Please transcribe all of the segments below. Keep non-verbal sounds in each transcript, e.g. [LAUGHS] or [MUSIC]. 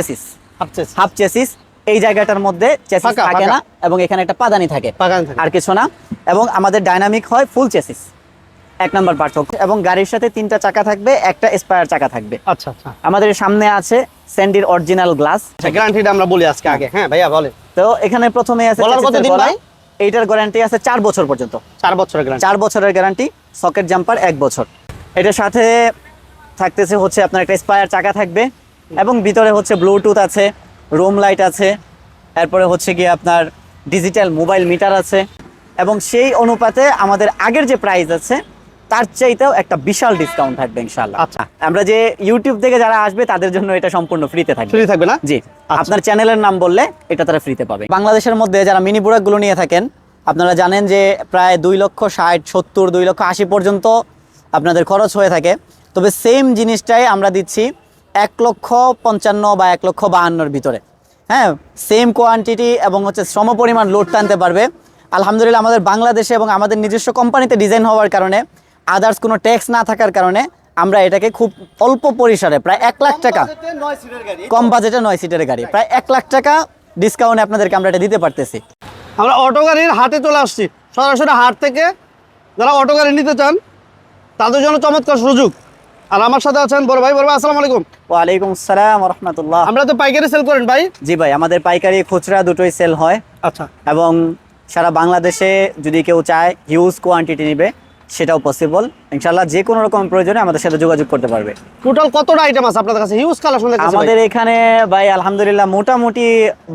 Chassis. Half chassis এই জায়গাটার মধ্যে চেসিস থাকে না এবং এখানে একটা পাদানি থাকে। আর কিছু না। এবং আমাদের ডাইনামিক হয় ফুল চেসিস এক নম্বর পার্থক্য। এবং গাড়ির সাথে তিনটা চাকা থাকবে একটা স্পায়ার চাকা থাকবে। আচ্ছা আচ্ছা। আমাদের সামনে আছে স্যান্ডির অরিজিনাল গ্লাস গ্যারান্টিটা আমরা বলি আজকে আগে। হ্যাঁ ভাইয়া বলে তো এখানে প্রথমে আছে বলার ভাই? এইটার গ্যারান্টি আছে চার বছর পর্যন্ত। চার বছরের গ্যারান্টি চার বছরের গ্যারান্টি সকেট জাম্পার এক বছর। এটার সাথে থাকতেছে হচ্ছে আপনার একটা স্পায়ার চাকা থাকবে। এবং ভিতরে হচ্ছে ব্লুটুথ আছে রুম লাইট আছে এরপরে হচ্ছে গিয়ে আপনার ডিজিটাল মোবাইল মিটার আছে এবং সেই অনুপাতে আমাদের আগের যে প্রাইস আছে তার চাইতেও একটা বিশাল ডিসকাউন্ট থাকবে ইনশাআল্লাহ। আচ্ছা। আমরা যে ইউটিউব থেকে যারা আসবে তাদের জন্য এটা সম্পূর্ণ ফ্রিতে থাকবে। ফ্রি থাকবে না? জি। আচ্ছা। আপনার চ্যানেলের নাম বললে এটা তারা ফ্রিতে পাবে। বাংলাদেশের মধ্যে যারা মিনি প্রোডাক্টগুলো নিয়ে থাকেন আপনারা জানেন যে প্রায় দুই লক্ষ ষাট সত্তর দুই লক্ষ আশি পর্যন্ত আপনাদের খরচ হয়ে থাকে। তবে সেম জিনিসটাই আমরা দিচ্ছি এক লক্ষ পঞ্চান্ন বা এক লক্ষ বাহান্নর ভিতরে। হ্যাঁ সেম কোয়ান্টিটি এবং হচ্ছে শ্রম পরিমাণ লোড টানতে পারবে। আলহামদুলিল্লাহ আমাদের বাংলাদেশে এবং আমাদের নিজস্ব কোম্পানিতে ডিজাইন হওয়ার কারণে আদার্স কোনো ট্যাক্স না থাকার কারণে আমরা এটাকে খুব অল্প পরিসরে প্রায় এক লাখ টাকা কম বাজেটে নয় সিটের গাড়ি। প্রায় এক লাখ টাকা ডিসকাউন্টে আপনাদেরকে আমরা এটা দিতে পারতেছি। আমরা অটো গাড়ির হাটে চলে আসছি। সরাসরি হাট থেকে যারা অটো গাড়ি নিতে চান তাদের জন্য চমৎকার সুযোগ। আর আমার সাথে আছেন বড় ভাই বড় ভাই আসসালামু আলাইকুম। ওয়ালাইকুম আসসালাম রহমতুল্লাহ আমরা তো পাইকারি সেল করেন ভাই। জি ভাই আমাদের পাইকারি খুচরা দুটোই সেল হয়। আচ্ছা। এবং সারা বাংলাদেশে যদি কেউ চায় হিউজ কোয়ান্টিটি নেবে সেটাও পসিবল ইনশাল্লাহ যে কোনো রকম প্রয়োজনে আমাদের সাথে যোগাযোগ করতে পারবে। টোটাল কতটা আইটেম আছে আপনাদের কাছে? হিউজ কালেকশন আমাদের এখানে ভাই আলহামদুলিল্লাহ মোটামুটি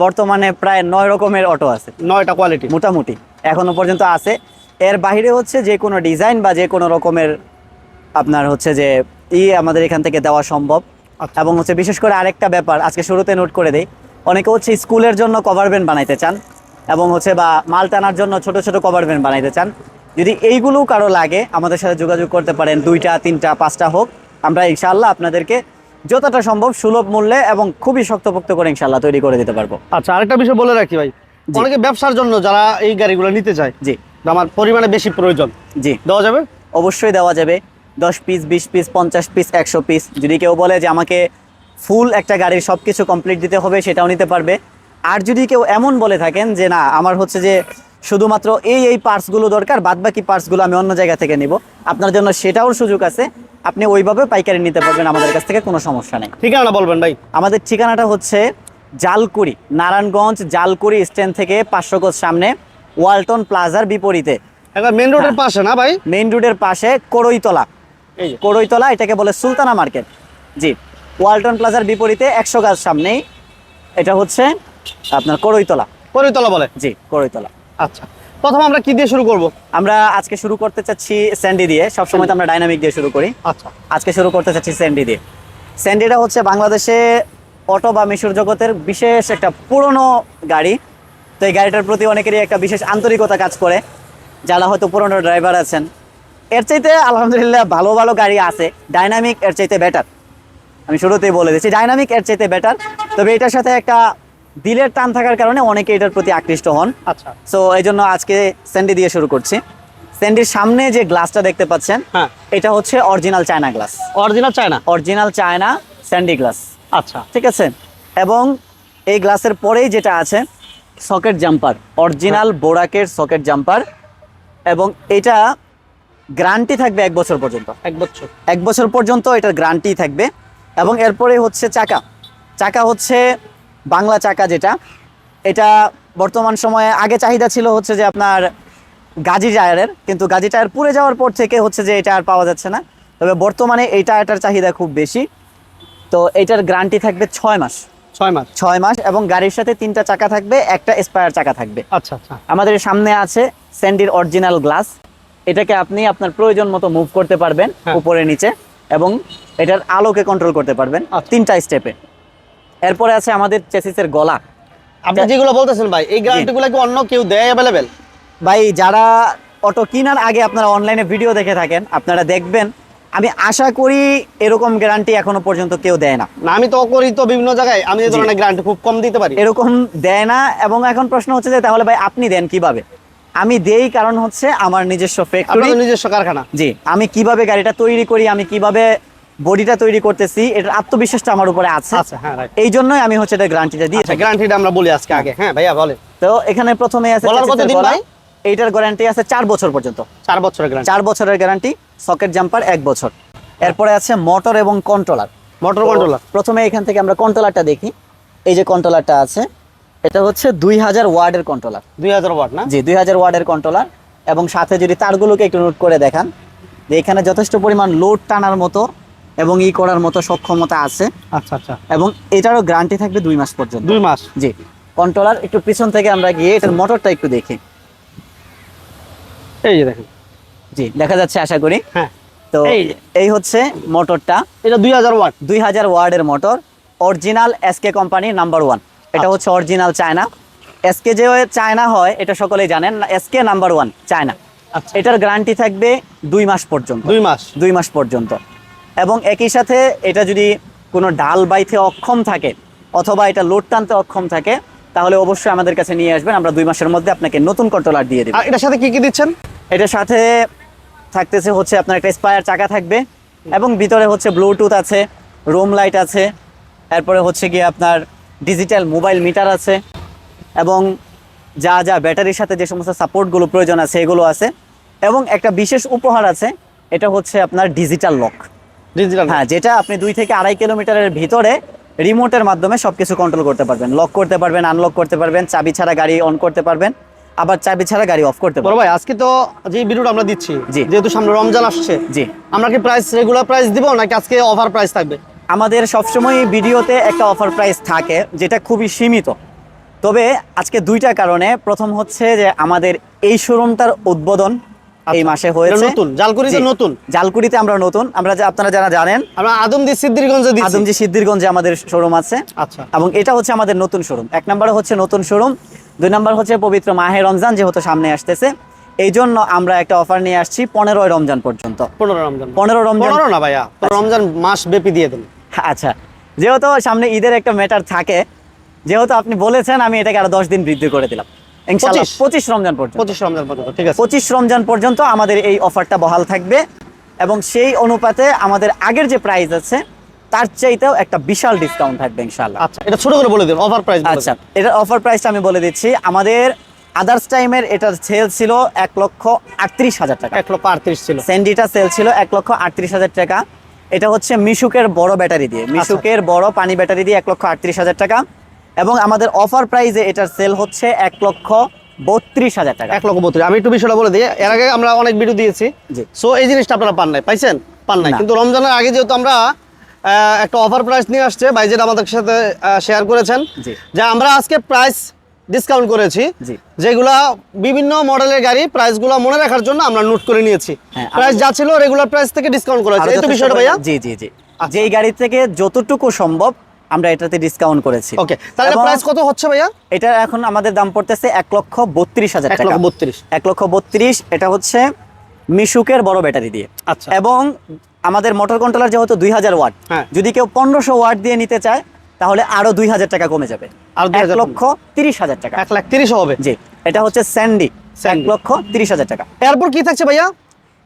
বর্তমানে প্রায় নয় রকমের অটো আছে। নয়টা কোয়ালিটি মোটামুটি এখনও পর্যন্ত আছে। এর বাইরে হচ্ছে যে কোনো ডিজাইন বা যে কোনো রকমের আপনার হচ্ছে যে ই আমাদের এখান থেকে দেওয়া সম্ভব। আচ্ছা। এবং হচ্ছে বিশেষ করে আরেকটা ব্যাপার আজকে শুরুতে নোট করে দেই। অনেকে হচ্ছে স্কুলের জন্য কভার ব্যান্ড বানাইতে চান এবং হচ্ছে বা মাল টানার জন্য ছোট ছোট কভার ব্যান্ড বানাইতে চান। যদি এইগুলো কারও লাগে আমাদের সাথে যোগাযোগ করতে পারেন দুইটা তিনটা পাঁচটা হোক। আমরা ইনশাআল্লাহ আপনাদেরকে যতটা সম্ভব সুলভ মূল্যে এবং খুবই শক্তপোক্ত করে ইনশাআল্লাহ তৈরি করে দিতে পারব। আচ্ছা আরেকটা বিষয় বলে রাখি ভাই। অনেকে ব্যবসার জন্য যারা এই গাড়িগুলো নিতে চায় জি। আমার পরিমাণে বেশি প্রয়োজন। জি। দেওয়া যাবে? অবশ্যই দেওয়া যাবে। দশ পিস বিশ পিস পঞ্চাশ পিস একশো পিস যদি কেউ বলে যে আমাকে ফুল একটা গাড়ির সব কিছু কমপ্লিট দিতে হবে সেটাও নিতে পারবে। আর যদি কেউ এমন বলে থাকেন যে না আমার হচ্ছে যে শুধুমাত্র এই এই পার্টসগুলো দরকার বাদ বাকি পার্টসগুলো আমি অন্য জায়গা থেকে নিব। আপনার জন্য সেটাও সুযোগ আছে। আপনি ওইভাবে পাইকারি নিতে পারবেন আমাদের কাছ থেকে কোনো সমস্যা নেই। ঠিকানা বলবেন ভাই। আমাদের ঠিকানাটা হচ্ছে জালকুড়ি নারায়ণগঞ্জ জালকুড়ি স্ট্যান্ড থেকে পাঁচশো কোচ সামনে ওয়ালটন প্লাজার বিপরীতে। একবার মেন রোডের হ্যাঁ। পাশে না ভাই? মেইন রোডের পাশে করইতলা করইতলা এটাকে বলে সুলতানা মার্কেট। জি ওয়ালটন প্লাজার বিপরীতে একশো গাছ সামনেই। এটা হচ্ছে আপনার করইতলা পরিতলা বলে? জি করইতলা আচ্ছা প্রথম আমরা কি দিয়ে শুরু করব? আমরা আজকে শুরু করতে চাচ্ছি স্যান্ডি দিয়ে। সবসময় তো আমরা ডাইনামিক দিয়ে শুরু করি। আচ্ছা। আজকে শুরু করতে চাচ্ছি স্যান্ডি দিয়ে। স্যান্ডিটা হচ্ছে বাংলাদেশে অটো বা মিশুর জগতের বিশেষ একটা পুরনো গাড়ি। তো এই গাড়িটার প্রতি অনেকেরই একটা বিশেষ আন্তরিকতা কাজ করে। যারা হয়তো পুরনো ড্রাইভার আছেন এর চাইতে আলহামদুলিল্লাহ ভালো ভালো গাড়ি আছে। ডাইনামিক এর চাইতে বেটার আমি শুরুতেই বলে দিচ্ছি ডাইনামিক এর চাইতে বেটার তবে এটার সাথে একটা দিলের টান থাকার কারণে অনেকে এটার প্রতি আকৃষ্ট হন। আচ্ছা। সো এই জন্য আজকে স্যান্ডি দিয়ে শুরু করছি। স্যান্ডির সামনে যে গ্লাসটা দেখতে পাচ্ছেন হ্যাঁ। এটা হচ্ছে original China glass original China original China sandy glass আচ্ছা। ঠিক আছে? এবং এই গ্লাসের পরেই যেটা আছে সকেট জাম্পার অরিজিনাল বোরাকের সকেট জাম্পার এবং এটা গ্যারান্টি থাকবে এক বছর পর্যন্ত। এক বছর। এক বছর পর্যন্ত এটার গ্যারান্টি থাকবে। এবং এরপরে হচ্ছে চাকা। চাকা হচ্ছে বাংলা চাকা যেটা। এটা বর্তমান সময়ে আগে চাহিদা ছিল হচ্ছে যে আপনার গাজি টায়ারের। কিন্তু গাজি টায়ার পুড়ে যাওয়ার পর থেকে হচ্ছে যে এটা আর পাওয়া যাচ্ছে না। তবে বর্তমানে এই টায়ারটার চাহিদা খুব বেশি। তো এটার গ্যারান্টি থাকবে ছয় মাস। ছয় মাস। ছয় মাস এবং গাড়ির সাথে তিনটা চাকা থাকবে একটা স্পায়ার চাকা থাকবে। আচ্ছা আচ্ছা। আমাদের সামনে আছে স্যান্ডির অরিজিনাল গ্লাস এটাকে আপনি আপনার প্রয়োজন মতো মুভ করতে পারবেন হ্যাঁ। উপরে নিচে এবং এটার আলোকে কন্ট্রোল করতে পারবেন আচ্ছা। তিনটা স্টেপে এরপরে আছে আমাদের চেসিসের গলা। আপনি যেগুলো বলতেছেন ভাই এই গ্যারান্টিগুলো কি অন্য কেউ দেয় অ্যাভেলেবেল ভাই যারা অটো কেনার আগে আপনারা অনলাইনে ভিডিও দেখে থাকেন আপনারা দেখবেন আমি আশা করি এরকম গ্যারান্টি এখনও পর্যন্ত কেউ দেয় না। না আমি তো করি তো বিভিন্ন জায়গায় আমি এই ধরনের গ্যারান্টি খুব কম দিতে পারি। এরকম দেয় না এবং এখন প্রশ্ন হচ্ছে যে তাহলে ভাই আপনি দেন কীভাবে? আমি দেই কারণ হচ্ছে আমার নিজস্ব ফ্যাক্টরি নিজস্ব কারখানা। জি আমি কীভাবে গাড়িটা তৈরি করি আমি কীভাবে বডিটা তৈরি করতেছি এটার আত্মবিশ্বাসটা আমার উপরে আছে। আচ্ছা হ্যাঁ এই জন্যই আমি হচ্ছে এটা গ্যারান্টিটা আচ্ছা গ্যারান্টিটা আমরা বলি আজকে আগে। হ্যাঁ ভাইয়া বলেন। তো এখানে প্রথমে আছে? এইটার গ্যারান্টি আছে চার বছর পর্যন্ত। চার বছরের গ্যারান্টি চার বছরের গ্যারান্টি সকেট জাম্পার এক বছর। এরপরে আছে মোটর এবং কন্ট্রোলার মোটর কন্ট্রোলার প্রথমে এখান থেকে আমরা কন্ট্রোলারটা দেখি। এই যে কন্ট্রোলারটা আছে এটা হচ্ছে দুই হাজার ওয়ার্ডের কন্ট্রোলার দুই হাজার ওয়ার্ড না? জি দুই হাজার ওয়ার্ডের কন্ট্রোলার এবং সাথে যদি তারগুলোকে একটু নোট করে দেখান যে এখানে যথেষ্ট পরিমাণ লোড টানার মতো এবং ই করার মতো সক্ষমতা আছে। আচ্ছা আচ্ছা। এবং এটারও গ্যারান্টি থাকবে দুই মাস পর্যন্ত। দুই মাস? জি কন্ট্রোলার একটু পিছন থেকে আমরা গিয়ে এটার মোটরটা একটু দেখি। এই যে দেখেন। জি দেখা যাচ্ছে আশা করি। হ্যাঁ। তো এই হচ্ছে মোটরটা এটা দুই হাজার ওয়াট দুই হাজার ওয়ার্ডের motor original SK company number one এটা আচ্ছা। হচ্ছে অরিজিনাল চায়না। এসকে যে চায়না হয় এটা সকলেই জানেন। SK number one China. আচ্ছা। এটার গ্যারান্টি থাকবে দুই মাস পর্যন্ত। দুই মাস। দুই মাস পর্যন্ত। এবং একই সাথে এটা যদি কোনো ডাল বাইতে অক্ষম থাকে অথবা এটা লোড টানতে অক্ষম থাকে তাহলে অবশ্যই আমাদের কাছে নিয়ে আসবেন। আমরা দুই মাসের মধ্যে আপনাকে নতুন কন্ট্রোলার দিয়ে দেবো। এটার সাথে কি কি দিচ্ছেন? এটার সাথে থাকতেছে হচ্ছে আপনার একটা স্পায়ার চাকা থাকবে এবং ভিতরে হচ্ছে ব্লুটুথ আছে রুম লাইট আছে এরপরে হচ্ছে গিয়ে আপনার ডিজিটাল মোবাইল মিটার আছে এবং যা যা ব্যাটারির সাথে যে সমস্ত সাপোর্টগুলো প্রয়োজন আছে এগুলো আছে। এবং একটা বিশেষ উপহার আছে এটা হচ্ছে আপনার ডিজিটাল লক। ডিজিটাল হ্যাঁ যেটা আপনি দুই থেকে আড়াই কিলোমিটারের ভিতরে রিমোটের মাধ্যমে সবকিছু কন্ট্রোল করতে পারবেন। লক করতে পারবেন আনলক করতে পারবেন চাবি ছাড়া গাড়ি অন করতে পারবেন আবার চাবি ছাড়া গাড়ি অফ করতে পারবেন। ভাই আজকে তো যে ভিডিওটা আমরা দিচ্ছি। যেহেতু সামনে রমজান আসছে জি। আমরা কি প্রাইস রেগুলার প্রাইস দিব নাকি আজকে অফার প্রাইস থাকবে? আমাদের সবসময় ভিডিওতে একটা অফার প্রাইস থাকে যেটা খুবই সীমিত। তবে আজকে দুইটা কারণে প্রথম হচ্ছে যে আমাদের এই শোরুমটার উদ্বোধন এই মাসে হয়েছে। আচ্ছা। নতুন, জালকুড়িতে নতুন? জালকুড়িতে আমরা নতুন। আমরা যে- আপনারা যারা জানেন আমরা আদমদি সিদ্দিরগঞ্জে দিচ্ছি। আদমজি সিদ্দিরগঞ্জে আমাদের শোরুম আছে। আচ্ছা। এবং এটা হচ্ছে আমাদের নতুন শোরুম এক নম্বরে হচ্ছে নতুন শোরুম দুই নম্বর হচ্ছে পবিত্র মাহে রমজান যেহেতু সামনে আসতেছে। এই জন্য আমরা একটা অফার নিয়ে আসছি পনেরোই রমজান পর্যন্ত। পনেরো রমজান। পনেরো রমজান পনেরো না ভাইয়া রমজান মাস ব্যাপী দিয়ে দেন। আচ্ছা যেহেতু সামনে ঈদের একটা ম্যাটার থাকে যেহেতু আপনি বলেছেন আমি এটাকে আরও দশ দিন বৃদ্ধি করে দিলাম। ইনশাআল্লাহ পঁচিশ? রমজান পর্যন্ত। পঁচিশ রমজান পর্যন্ত ঠিক আছে। পঁচিশ রমজান পর্যন্ত আমাদের এই অফারটা বহাল থাকবে এবং সেই অনুপাতে আমাদের আগের যে প্রাইস আছে তার চাইতেও একটা বিশাল ডিসকাউন্ট থাকবে ইনশাআল্লাহ। আচ্ছা এটা ছোট করে বলে দিন অফার প্রাইস আচ্ছা এটা অফার প্রাইসটা আমি বলে দিচ্ছি। আমাদের আদার্স টাইমের এটার সেল ছিল এক লক্ষ আটত্রিশ হাজার টাকা। এক লক্ষ আটত্রিশ ছিল। স্যান্ডিটা সেল ছিল এক লক্ষ আটত্রিশ হাজার টাকা। এটা হচ্ছে মিশুকের বড় ব্যাটারি দিয়ে। মিশুকের বড় পানি ব্যাটারি দিয়ে এক লক্ষ আটত্রিশ হাজার টাকা। এবং আমাদের অফার প্রাইসে এটার সেল হচ্ছে এক লক্ষ বত্রিশ হাজার টাকা। এক লক্ষ বত্রিশ। আমি একটু বিষয়টা বলে দিই। এর আগে আমরা অনেক ভিডিও দিয়েছি। সো এই জিনিসটা আপনারা পান নাই। পাইছেন? পান নাই। কিন্তু রমজানের আগে যেহেতু আমরা একটা অফার প্রাইস নিয়ে আসছে ভাই যেটা আমাদের সাথে শেয়ার করেছেন। যে আমরা আজকে প্রাইস ডিসকাউন্ট করেছি। যেগুলা বিভিন্ন মডেলের গাড়ি প্রাইসগুলো মনে রাখার জন্য আমরা নোট করে নিয়েছি। হ্যাঁ, প্রাইস যা ছিল রেগুলার প্রাইস থেকে ডিসকাউন্ট করেছি। আরও এই তো বিষয়টা ভাইয়া। জি জি জি। আচ্ছা। যেই গাড়ি থেকে যতটুকু সম্ভব আমরা এটাতে ডিসকাউন্ট করেছি। ওকে তাহলে প্রাইস কত হচ্ছে ভাইয়া? এটা এখন আমাদের দাম পড়তেছে এক লক্ষ বত্রিশ হাজার টাকা। বত্রিশ। এক লক্ষ বত্রিশ এটা হচ্ছে মিশুকের বড় ব্যাটারি দিয়ে। আচ্ছা। এবং আমাদের মোটর কন্ট্রোলার যেহেতু দুই হাজার ওয়াট হ্যাঁ। যদি কেউ পনেরোশো ওয়াট দিয়ে নিতে চায় তাহলে আরও দুই হাজার টাকা কমে যাবে। আরও এক লক্ষ তিরিশ হাজার টাকা। এক লাখ তিরিশ হবে? জি এটা হচ্ছে স্যান্ডি। এক লক্ষ তিরিশ হাজার টাকা। এরপর কি থাকছে ভাইয়া?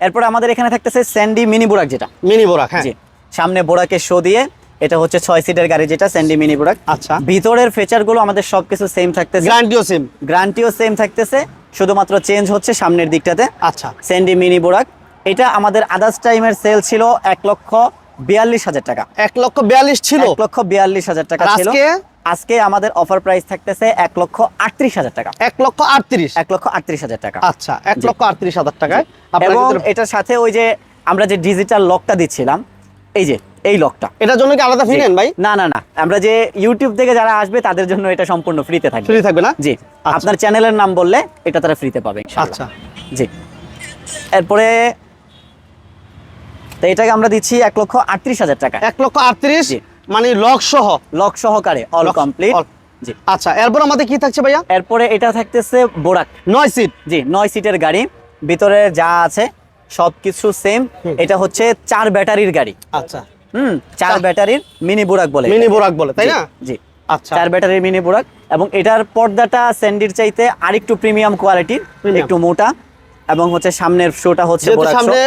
এরপরে আমাদের এখানে থাকতেছে স্যান্ডি মিনি বুরাক যেটা। মিনি বোরাক হ্যাঁ। জি সামনে বোরাকে শো দিয়ে এটা হচ্ছে ছয় সিটের গাড়ি যেটা স্যান্ডি মিনি বুরাক। আচ্ছা। ভিতরের ফিচারগুলো আমাদের সবকিছু সেম থাকতেছে। গ্যারান্টিও সিম গ্রান্টিও সেম থাকতেছে শুধুমাত্র চেঞ্জ হচ্ছে সামনের দিকটাতে। আচ্ছা। স্যান্ডি মিনি বোরাক। এটা আমাদের আদার্স টাইমের সেল ছিল এক লক্ষ বিয়াল্লিশ হাজার টাকা। এক লক্ষ বিয়াল্লিশ ছিল? এক লক্ষ বিয়াল্লিশ হাজার টাকা ছিল। আজকে? আমাদের অফার প্রাইস থাকতেছে এক লক্ষ আটত্রিশ হাজার টাকা। এক লক্ষ আটত্রিশ? এক লক্ষ আটত্রিশ হাজার টাকা। আচ্ছা এক লক্ষ আটত্রিশ হাজার টাকায় এবং এটার সাথে ওই যে আমরা যে ডিজিটাল লকটা দিচ্ছিলাম এই যে এই লকটা এটার জন্য কি আলাদা ফি নেন ভাই? না না না। আমরা যে ইউটিউব থেকে যারা আসবে তাদের জন্য এটা সম্পূর্ণ ফ্রিতে থাকবে। ফ্রি থাকবে না? জি। আচ্ছা। আপনার চ্যানেলের নাম বললে এটা তারা ফ্রিতে পাবে আচ্ছা। জি। এরপরে তো এটাকে আমরা দিচ্ছি এক লক্ষ আটত্রিশ হাজার টাকা। এক লক্ষ আটত্রিশ। মানে লক সহ? লক সহকারে অল কমপ্লিট জি। আচ্ছা এরপর আমাদের কি থাকছে ভাইয়া? এরপরে এটা থাকতেছে বোরাক নয় সিট জি নয় সিটের গাড়ি। ভিতরে যা আছে সবকিছু সেম এটা হচ্ছে চার ব্যাটারির গাড়ি। আচ্ছা। হুম চার চার- ব্যাটারির মিনি বোরাক বলে মিনি বোরাক বলে তাই না? জি। আচ্ছা। চার ব্যাটারির মিনি বোরাক এবং এটার পর্দাটা স্যান্ডির চাইতে আরেকটু প্রিমিয়াম কোয়ালিটির একটু মোটা। এবং হচ্ছে সামনের শোটা হচ্ছে। সামনে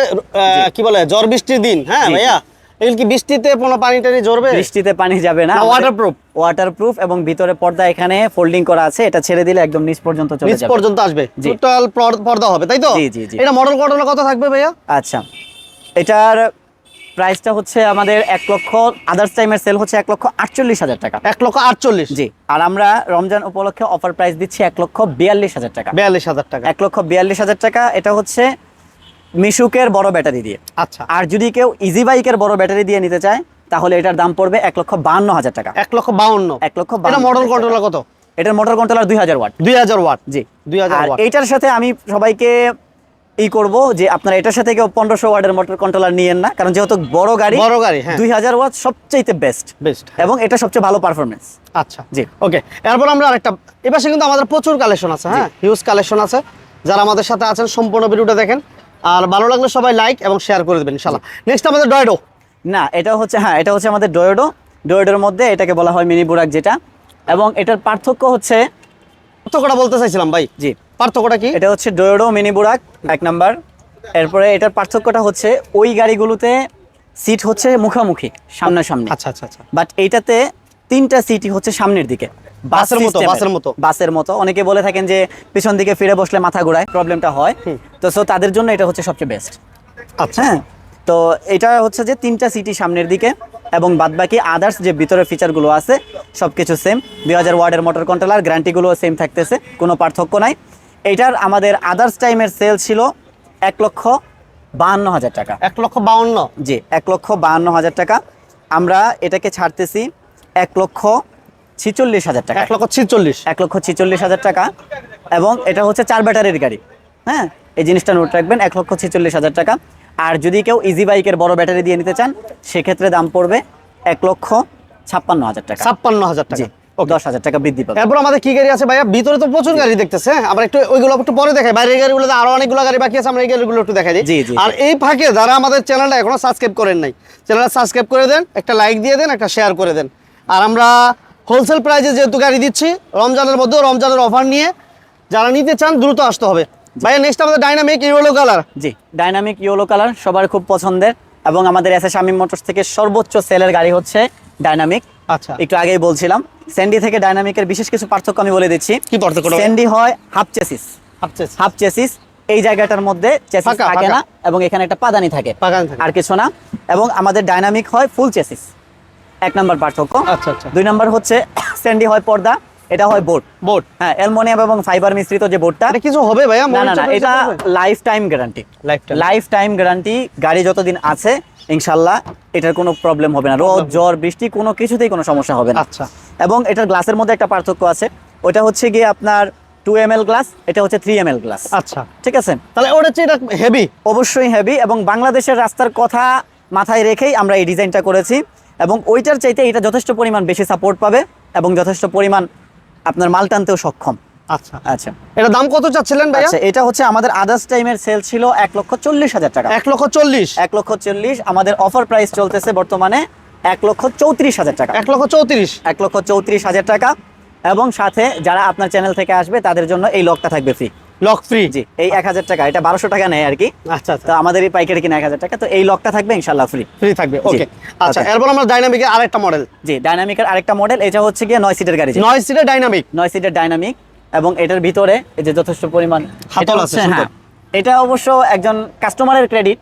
কি বলে ঝড় বৃষ্টির দিন হ্যাঁ। ভাইয়া এগুলো কি বৃষ্টিতে কোনো পানি টানি ঝরবে বৃষ্টিতে পানি যাবে না ওয়াটারপ্রুফ? ওয়াটারপ্রুফ এবং ভিতরে পর্দা এখানে ফোল্ডিং করা আছে এটা ছেড়ে দিলে একদম নিচ পর্যন্ত চলে নিচ যাবে পর্যন্ত আসবে। টোটাল পর্দা হবে তাই তো জি, জি, জি। এটা মডেল কটনের কত থাকবে ভাইয়া আচ্ছা এটার প্রাইসটা হচ্ছে আমাদের এক লক্ষ আদার্স টাইমের সেল হচ্ছে এক লক্ষ আটচল্লিশ হাজার টাকা। এক লক্ষ আটচল্লিশ? জি আর আমরা রমজান উপলক্ষে অফার প্রাইস দিচ্ছি এক লক্ষ বিয়াল্লিশ হাজার টাকা। বিয়াল্লিশ হাজার টাকা। এক লক্ষ বিয়াল্লিশ হাজার টাকা এটা হচ্ছে মিশুকের বড় ব্যাটারি দিয়ে। আচ্ছা। আর যদি কেউ ইজি বাইকের বড় ব্যাটারি দিয়ে নিতে চায় তাহলে এটার দাম পড়বে এক লক্ষ বান্ন হাজার টাকা। এক লক্ষ বাউন্ন এক লক্ষ এটা 52 মডেল কন্ট্রোলার কত? এটার মোটর কন্ট্রোলার দুই হাজার ওয়াট। দুই হাজার ওয়াট। জি। দুই হাজার এইটার সাথে আমি সবাইকে ই করব যে আপনারা এটার সাথে কেউ পনেরোশো ওয়ার্ডের মোটর কন্ট্রোলার নিয়েন না কারণ যেহেতু বড় গাড়ি বড় গাড়ি হ্যাঁ। দুই হাজার ওয়াট সবচাইতে বেস্ট বেস্ট এবং এটা সবচেয়ে ভালো পারফরমেন্স আচ্ছা জি। ওকে। এরপর আমরা আরেকটা এপাশে কিন্তু আমাদের প্রচুর কালেকশন আছে হ্যাঁ? হিউজ কালেকশন আছে। যারা আমাদের সাথে আছেন সম্পূর্ণ ভিডিওটা দেখেন। আর ভালো লাগলে সবাই লাইক এবং শেয়ার করে দেবেন ইনশাল্লাহ নেক্সট আমাদের ডয়ডো না এটা হচ্ছে হ্যাঁ এটা হচ্ছে আমাদের ডয়োডো ডয়োডোর মধ্যে এটাকে বলা হয় মিনি বুরাক যেটা। এবং এটার পার্থক্য হচ্ছে পার্থক্যটা বলতে চাইছিলাম ভাই? জি। পার্থক্যটা কি? এটা হচ্ছে ডয়োডো মিনি বুরাক এক নাম্বার। এরপরে এটার পার্থক্যটা হচ্ছে ওই গাড়িগুলোতে সিট হচ্ছে মুখামুখি সামনাসামনি। আচ্ছা আচ্ছা আচ্ছা। বাট এইটাতে তিনটা সিটই হচ্ছে সামনের দিকে। বাস বাসের মতো। বাসের মতো। বাসের মতো। অনেকে বলে থাকেন যে পিছন দিকে ফিরে বসলে মাথা ঘোরায় প্রবলেমটা হয়। তো সো তাদের জন্য এটা হচ্ছে সবচেয়ে বেস্ট আচ্ছা। হ্যাঁ? তো এটা হচ্ছে যে তিনটা সিটি সামনের দিকে এবং বাদবাকি আদার্স যে ভিতরে ফিচারগুলো আছে সব কিছু সেম দুই হাজার ওয়ার্ডের মোটর কন্ট্রোলার গ্যারান্টিগুলো সেম থাকতেছে কোনো পার্থক্য নাই। এটার আমাদের আদার্স টাইমের সেল ছিল এক লক্ষ বাহান্ন হাজার টাকা। এক লক্ষ বাউন্ন? জি এক লক্ষ বাহান্ন হাজার টাকা। আমরা এটাকে ছাড়তেছি এক লক্ষ ছিচল্লিশ হাজার টাকা। এক লক্ষ ছিচল্লিশ। এক লক্ষ ছিচল্লিশ হাজার টাকা। এবং এটা হচ্ছে চার ব্যাটারির গাড়ি। হ্যাঁ এই জিনিসটা নোট রাখবেন এক লক্ষ ছিচল্লিশ হাজার টাকা। আর যদি কেউ ইজি বাইকের বড় ব্যাটারি দিয়ে নিতে চান সেক্ষেত্রে দাম পড়বে এক লক্ষ ছাপ্পান্ন হাজার টাকা। ছাপ্পান্ন হাজার টাকা। দশ হাজার টাকা বৃদ্ধি পাবে। এরপর আমাদের কি গাড়ি আছে ভাইয়া? ভিতরে তো প্রচুর গাড়ি দেখতেছে হ্যাঁ? আমরা একটু ওইগুলো একটু পরে দেখাই। বাইরের গাড়িগুলোতে আরও অনেকগুলো গাড়ি বাকি আছে আমরা এই গাড়িগুলো একটু দেখাই দিই। আর এই ফাঁকে যারা আমাদের চ্যানেলটা এখনও সাবস্ক্রাইব করেন নাই চ্যানেলটা সাবস্ক্রাইব করে দেন একটা লাইক দিয়ে দেন একটা শেয়ার করে দেন। আর আমরা হোলসেল প্রাইসে যেহেতু গাড়ি দিচ্ছি রমজানের মধ্যে রমজানের অফার নিয়ে যারা নিতে চান দ্রুত আসতে হবে। ভাইয়া নেক্সট আমাদের ডাইনামিক ইউলো কালার জি ডাইনামিক ইয়েলো কালার সবার খুব পছন্দের এবং আমাদের এস এস শামীম মোটরস থেকে সর্বোচ্চ সেলের গাড়ি হচ্ছে ডাইনামিক আচ্ছা। একটু আগেই বলছিলাম স্যান্ডি থেকে ডাইনামিকের বিশেষ কিছু পার্থক্য আমি বলে দিচ্ছি। কি পার্থক্য স্যান্ডি হয় হাফ চেসিস হাফ চেসিস এই জায়গাটার মধ্যে চেসিস থাকে না এবং এখানে একটা পাদানি থাকে। আর কিছু না। এবং আমাদের ডাইনামিক হয় ফুল চেসিস এক নম্বর পার্থক্য। আচ্ছা আচ্ছা। দুই নম্বর হচ্ছে স্যান্ডি হয় পর্দা এটা হয় বোর্ড বোর্ড হ্যাঁ অ্যালমোনিয়াম এবং ফাইবার মিশ্রিত যে বোর্ডটা এটা কিছু হবে ভাইয়া? না না এটা lifetime guarantee. Lifetime guarantee গাড়ি যতদিন আছে ইনশাল্লাহ এটার কোনো প্রবলেম হবে না। রোদ জ্বর বৃষ্টি কোনো কিছুতেই কোনো সমস্যা হবে না। আচ্ছা। এবং এটার গ্লাসের মধ্যে একটা পার্থক্য আছে। ওটা হচ্ছে গিয়ে আপনার টু এম এল গ্লাস এটা হচ্ছে থ্রি এম এল গ্লাস আচ্ছা। ঠিক আছে? তাহলে ওটা হচ্ছে এটা হেভি অবশ্যই হেভি এবং বাংলাদেশের রাস্তার কথা মাথায় রেখেই আমরা এই ডিজাইনটা করেছি। এবং ওইটার চাইতে এটা যথেষ্ট পরিমাণ বেশি সাপোর্ট পাবে এবং যথেষ্ট পরিমাণ আপনার মাল টানতেও সক্ষম। আচ্ছা। আচ্ছা। এটা দাম কত চাচ্ছিলেন ভাইয়া? আচ্ছা এটা হচ্ছে আমাদের আদার্স টাইমের সেল ছিল এক লক্ষ চল্লিশ হাজার টাকা। এক লক্ষ চল্লিশ? এক লক্ষ চল্লিশ আমাদের অফার প্রাইস চলতেছে বর্তমানে এক লক্ষ চৌত্রিশ হাজার টাকা। এক লক্ষ চৌত্রিশ? এক লক্ষ চৌত্রিশ হাজার টাকা। এবং সাথে যারা আপনার চ্যানেল থেকে আসবে তাদের জন্য এই লকটা থাকবে ফ্রি লক ফ্রি জি এই এক হাজার টাকা এটা বারোশো টাকা নেয় আর কি আচ্ছা। তো আচ্ছা আমাদের এই পাইকারি কিনা এক হাজার টাকা তো এই লকটা থাকবে ইনশাল্লাহ ফ্রি ফ্রি থাকবে ওকে আচ্ছা Okay. এরপর আমরা ডাইনামিকের আরেকটা মডেল জি ডাইনামিকের আরেকটা মডেল এটা হচ্ছে গিয়ে নয় সিটের গাড়ি নয় সিটের ডাইনামিক নয় সিটের ডাইনামিক এবং এটার ভিতরে এই যে যথেষ্ট পরিমাণ হাতল আছে, হ্যাঁ এটা অবশ্য একজন কাস্টমারের ক্রেডিট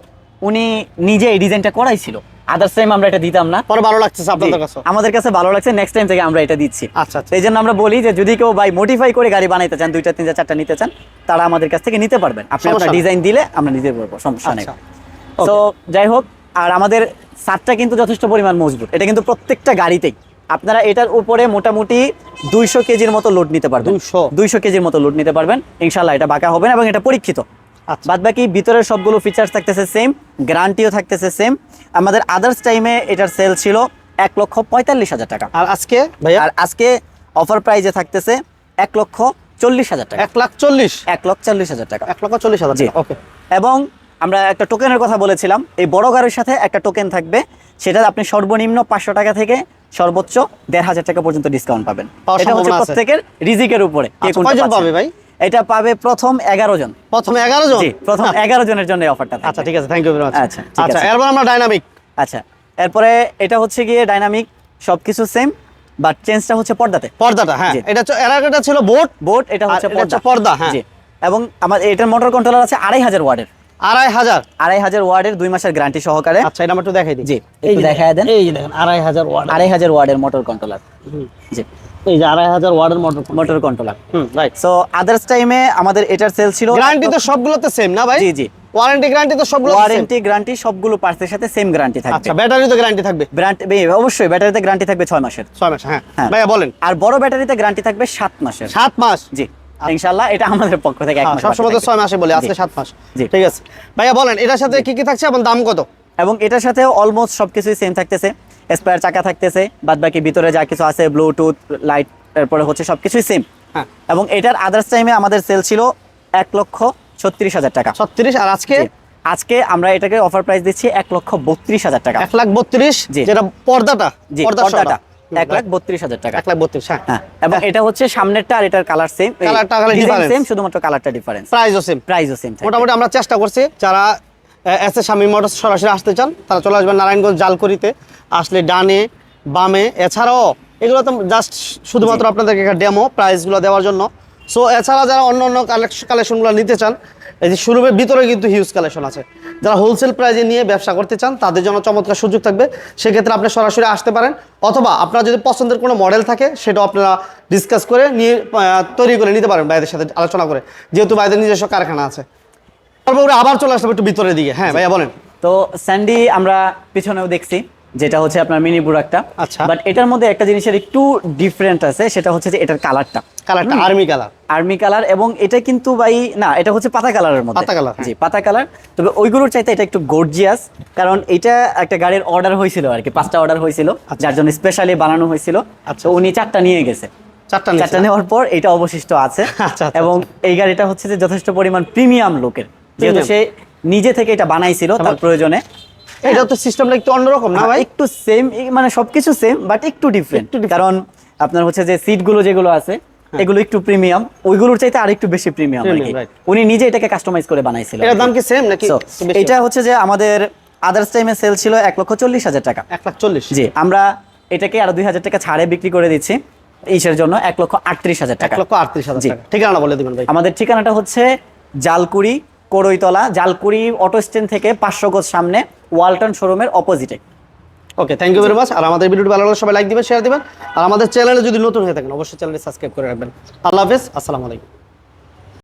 উনি নিজে এই ডিজাইনটা করাইছিল। আদার্স টাইম আমরা এটা দিতাম না। পরে ভালো লাগতেছে আপনাদের কাছে। আমাদের কাছে ভালো লাগছে নেক্সট টাইম থেকে আমরা এটা দিচ্ছি। আচ্ছা আচ্ছা। এই জন্য আমরা বলি যে যদি কেউ ভাই মডিফাই করে গাড়ি বানাইতে চান দুইটা তিনটা চারটা নিতে চান তারা আমাদের কাছ থেকে নিতে পারবেন। আপনি আপনার ডিজাইন দিলে আমরা নিতে পারব সমস্যা নেই। আচ্ছা। তো যাই হোক আর আমাদের সাতটা কিন্তু যথেষ্ট পরিমাণ মজবুত। এটা কিন্তু প্রত্যেকটা গাড়িতেই। আপনারা এটার উপরে মোটামুটি দুইশো কেজির মতো লোড নিতে পারবেন। 200 দুইশো কেজির মতো লোড নিতে পারবেন। ইনশাল্লাহ এটা বাঁকা হবে না এবং এটা পরীক্ষিত। আচ্ছা। বাদ বাকি ভিতরের সবগুলো ফিচার্স থাকতেছে সেম গ্যারান্টিও থাকতেছে সেম আমাদের আদার্স টাইমে এটার সেল ছিল এক লক্ষ পঁয়তাল্লিশ হাজার টাকা। আর আজকে ভাইয়া? আর আজকে অফার প্রাইজে থাকতেছে এক লক্ষ চল্লিশ হাজার টাকা। এক লাখ চল্লিশ? এক লক্ষ চল্লিশ হাজার টাকা। এক লক্ষ চল্লিশ হাজার ওকে এবং আমরা একটা টোকেনের কথা বলেছিলাম এই বড় গাড়ির সাথে একটা টোকেন থাকবে সেটা আপনি সর্বনিম্ন পাঁচশো টাকা থেকে সর্বোচ্চ দেড় হাজার টাকা পর্যন্ত ডিসকাউন্ট পাবেন। এটা হচ্ছে প্রত্যেকের রিজিকের উপরে আচ্ছা, কয়জন পাবে ভাই? এটা পাবে প্রথম এগারো জন। প্রথম এগারো জন? প্রথম এগারো জনের জন্য অফারটা আচ্ছা ঠিক আছে থ্যাংক ইউ আচ্ছা, আচ্ছা এরপর আমরা ডাইনামিক আচ্ছা এরপরে এটা হচ্ছে গিয়ে ডাইনামিক সবকিছু সেম বাট চেঞ্জটা হচ্ছে পর্দাতে। পর্দাটা হ্যাঁ এটা এর ছিল বোট বোট এটা হচ্ছে পর্দা। পর্দা, হ্যাঁ। এবং আমার এটার মোটর কন্ট্রোলার আছে আড়াই হাজার ওয়ার্ডের আড়াই হাজার। আড়াই হাজার ওয়ার্ডের দুই মাসের গ্যারান্টি সহকারে। আচ্ছা এটা একটু দেখাই দিই। জি, একটু যে দেখায় দেন। এই দেখেন আড়াই হাজার ওয়াট আড়াই হাজার ওয়ার্ডের মোটর কন্ট্রোলার জি। এই যে আড়াই হাজার ওয়াটের motor motor controller hmm right so others টাইমে আমাদের এটার সেল ছিল গ্যারান্টি তো সবগুলোতে সেম না ভাই? জি জি। ওয়ারেন্টি গ্যারান্টি তো সবগুলো ওয়ারেন্টি গ্যারান্টি সবগুলো পার্টসের সাথে সেম গ্যারান্টি থাকবে। আচ্ছা ব্যাটারি তো গ্যারান্টি থাকবে? অবশ্যই ব্যাটারিতে গ্যারান্টি থাকবে ছয় মাসের। ছয় মাস হ্যাঁ। হ্যাঁ। ভাইয়া বলেন। আর বড় ব্যাটারিতে গ্যারান্টি থাকবে সাত মাসের। সাত মাস? জি। ইনশাল্লাহ এটা আমাদের পক্ষ থেকে এক হ্যাঁ, মাস সবসময় তো মাসে বলে। আজকে সাত মাস। ঠিক আছে। ভাইয়া বলেন এটার সাথে কি কি থাকছে এবং দাম কত? এবং এটার সাথে অলমোস্ট সবকিছুই সেম থাকতেছে। স্পেয়ার চাকা থাকতেছে বাদ বাকি ভিতরে যা কিছু আছে ব্লুটুথ লাইট এরপরে হচ্ছে সবকিছুই সেম হ্যাঁ। এবং এটার আদার্স টাইমে আমাদের সেল ছিল এক লক্ষ ছত্রিশ হাজার টাকা। ছত্রিশ আর আজকে? আজকে আমরা এটাকে অফার প্রাইস দিচ্ছি এক লক্ষ বত্রিশ হাজার টাকা। এক লাখ বত্রিশ। যেটা পর্দাটা পর্দাটা। এক লাখ বত্রিশ হাজার টাকা। এক লাখ বত্রিশ হ্যাঁ। হ্যাঁ এবং এটা হচ্ছে সামনেরটা আর এটার কালার সেম কালারটা difference। সেম শুধুমাত্র কালারটা ডিফারেন্স প্রাইসও সেম প্রাইসও সেম মোটামুটি আমরা চেষ্টা করছি যারা এস এ স্বামী মোটর সরাসরি আসতে চান তারা চলে আসবেন নারায়ণগঞ্জ জালকুড়িতে। আসলে ডানে বামে এছাড়াও এগুলো তো জাস্ট শুধুমাত্র আপনাদেরকে একটা ডেমো প্রাইসগুলো দেওয়ার জন্য। সো এছাড়া যারা অন্য অন্য কালেকশনগুলো নিতে চান এই যে শোরুমের ভিতরে কিন্তু হিউজ কালেকশন আছে। যারা হোলসেল প্রাইজে নিয়ে ব্যবসা করতে চান, তাদের জন্য চমৎকার সুযোগ থাকবে। সেক্ষেত্রে আপনি সরাসরি আসতে পারেন, অথবা আপনার যদি পছন্দের কোনো মডেল থাকে, সেটাও আপনারা ডিসকাস করে নিয়ে তৈরি করে নিতে পারেন ভাইদের সাথে আলোচনা করে, যেহেতু ভাইদের নিজস্ব কারখানা আছে। তারপরে আবার চলে আসতে একটু ভিতরের দিকে। হ্যাঁ ভাইয়া বলেন। তো স্যান্ডি আমরা পিছনেও দেখছি। যেটা হচ্ছে আপনার মিনি বুড়াকটা আচ্ছা। বাট এটার মধ্যে একটা জিনিসের একটু ডিফারেন্ট আছে সেটা হচ্ছে যে এটার কালারটা কালারটা আর্মি কালার আর্মি কালার এবং এটা কিন্তু ভাই না এটা হচ্ছে পাতা কালারের মধ্যে। পাতা colour, হ্যাঁ। জি পাতা কালার তবে ওইগুলোর চাইতে এটা একটু গর্জিয়াস কারণ এটা একটা গাড়ির অর্ডার হয়েছিল আর কি পাঁচটা অর্ডার হয়েছিল যার জন্য স্পেশালি বানানো হয়েছিল। আচ্ছা। উনি চারটা নিয়ে গেছে। চারটা চারটা নেওয়ার পর এটা অবশিষ্ট আছে। [LAUGHS] আচ্ছা, আচ্ছা, এবং এই গাড়িটা হচ্ছে যে যথেষ্ট পরিমাণ প্রিমিয়াম লোকের যেহেতু সে নিজে থেকে এটা বানাইছিল তার প্রয়োজনে। এটা তো সিস্টেমটা একটু অন্যরকম না ভাই? একটু সেম মানে সবকিছু সেম বাট একটু ডিফারেন্ট কারণ আপনার হচ্ছে যে সিটগুলো যেগুলো আছে এগুলো একটু প্রিমিয়াম ওইগুলোর চাইতে বেশি প্রিমিয়াম. উনি নিজে এটাকে কাস্টমাইজ করে বানাইছিল দাম কি সেম নাকি? এটা হচ্ছে যে আমাদের আদার্স টাইমে সেল ছিল এক লক্ষ চল্লিশ হাজার টাকা। এক লাখ চল্লিশ। জি আমরা এটাকে আরও দুই হাজার টাকা ছাড়ে বিক্রি করে দিচ্ছি ইসের জন্য এক লক্ষ আটত্রিশ হাজার এক টাকা লক্ষ আটত্রিশ হাজার। ঠিকানা বলে দিবেন ভাই। আমাদের ঠিকানাটা হচ্ছে জালকুড়ি করইতলা জালকুড়ি অটো স্ট্যান্ড থেকে পাঁচশো গজ সামনে। ওয়ালটন শোরুমের অপোজিটে okay thank you very much আর আমাদের ভিডিওটি ভালো লাগলে সবাই লাইক দিবেন শেয়ার দিবেন। আর আমাদের চ্যানেলে যদি নতুন হয়ে থাকেন, অবশ্যই চ্যানেলটি সাবস্ক্রাইব করে রাখবেন। আল্লাহ হাফেজ, আসসালামু আলাইকুম।